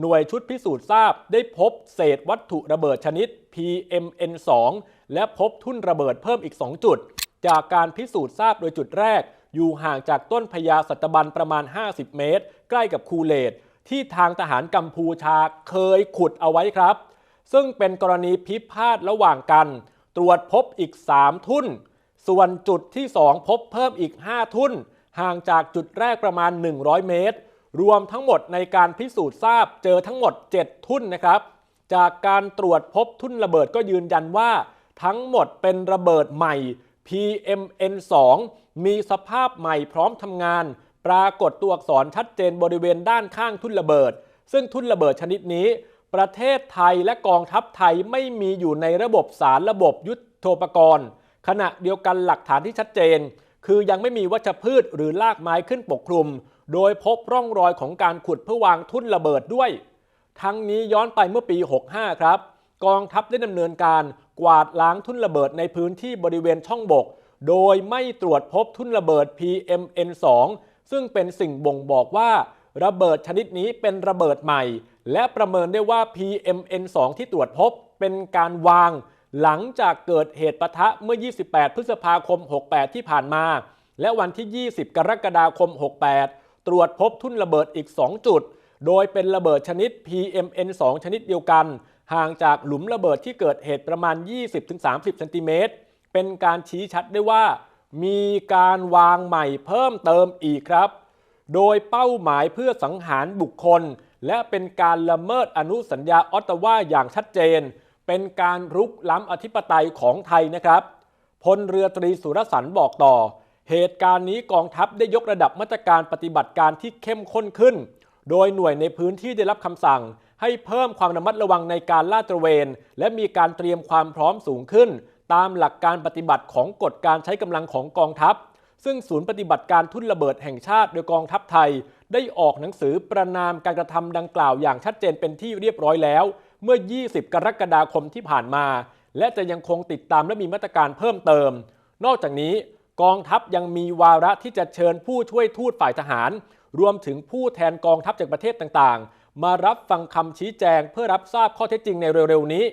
หน่วยชุดพิสูจน์ทราบได้พบเศษวัตถุระเบิดชนิด PMN2 และพบทุ่นระเบิดเพิ่มอีก 2 จุด จากการพิสูจน์ทราบโดยจุดแรก อยู่ห่างจากต้นพญาสัตบันประมาณ 50 เมตร ใกล้กับคูเลตที่ทางทหารกัมพูชาเคยขุดเอาไว้ครับ ซึ่งเป็นกรณีพิพาทระหว่างกัน ตรวจพบอีก 3 ทุ่น ส่วนจุดที่ 2 พบเพิ่มอีก 5 ทุ่น ห่างจากจุดแรกประมาณ 100 เมตร รวมทั้งหมดในการพิสูจน์ทราบเจอทั้งหมด 7 ทุ่นนะครับ จากการตรวจพบทุ่นระเบิดก็ยืนยันว่า ทั้งหมดเป็นระเบิดใหม่ PMN2 มีสภาพใหม่พร้อมทำงาน ปรากฏตัวอักษรชัดเจนบริเวณด้านข้างทุ่นระเบิด ซึ่งทุ่นระเบิดชนิดนี้ ประเทศไทยและกองทัพไทยไม่มีอยู่ในระบบสารระบบยุทโธปกรณ์ ขณะเดียวกันหลักฐานที่ชัดเจน คือยังไม่มีวัชพืชหรือลากไม้ขึ้นปกคลุม โดยพบร่องรอยของการขุดเพื่อวางทุ่นระเบิดด้วย ทั้งนี้ย้อนไปเมื่อปี 65 ครับ กองทัพได้ดำเนินการกวาดล้างทุ่นระเบิดในพื้นที่บริเวณช่องบก โดยไม่ตรวจพบทุ่นระเบิด PMN2 ซึ่งเป็นสิ่งบ่งบอกว่า ระเบิดชนิดนี้เป็นระเบิดใหม่ และประเมินได้ว่า PMN2 ที่ตรวจพบเป็นการวาง หลังจากเกิดเหตุปะทะเมื่อ 28 พฤษภาคม 68 ที่ผ่านมา และวันที่ 20 กรกฎาคม 68 ตรวจพบทุ่นระเบิดอีก 2 จุด โดยเป็นระเบิดชนิด PMN2 ชนิดเดียวกัน ห่างจากหลุมระเบิดที่เกิดเหตุประมาณ 20-30เซนติเมตร เป็นการชี้ชัดได้ว่า มีการวางใหม่เพิ่มเติมอีกครับ โดยเป้าหมายเพื่อสังหารบุคคล และเป็นการละเมิดอนุสัญญาออตตาวาอย่างชัดเจน เป็นการรุกล้ำอธิปไตยของไทยนะครับพลเรือตรีสุรสันบอกต่อ เหตุการณ์นี้กองทัพได้ยกระดับมาตรการปฏิบัติการที่เข้มข้นขึ้น โดยหน่วยในพื้นที่ได้รับคำสั่ง ให้เพิ่มความระมัดระวังในการลาดตระเวน และมีการเตรียมความพร้อมสูงขึ้น ตามหลักการปฏิบัติของกฎการใช้กำลังของกองทัพ ซึ่งศูนย์ปฏิบัติการทุ่นระเบิดแห่งชาติโดยกองทัพไทย ได้ออกหนังสือประนามการกระทำดังกล่าวอย่างชัดเจนเป็นที่เรียบร้อยแล้ว เมื่อ 20 กรกฎาคมที่ผ่านมา และจะยังคงติดตามและมีมาตรการเพิ่มเติม นอกจากนี้ กองทัพยังมีวาระที่จะเชิญผู้ช่วยทูตฝ่ายทหาร รวมถึงผู้แทนกองทัพจากประเทศต่างๆ มารับฟังคำชี้แจงเพื่อรับทราบข้อเท็จจริงในเร็วๆนี้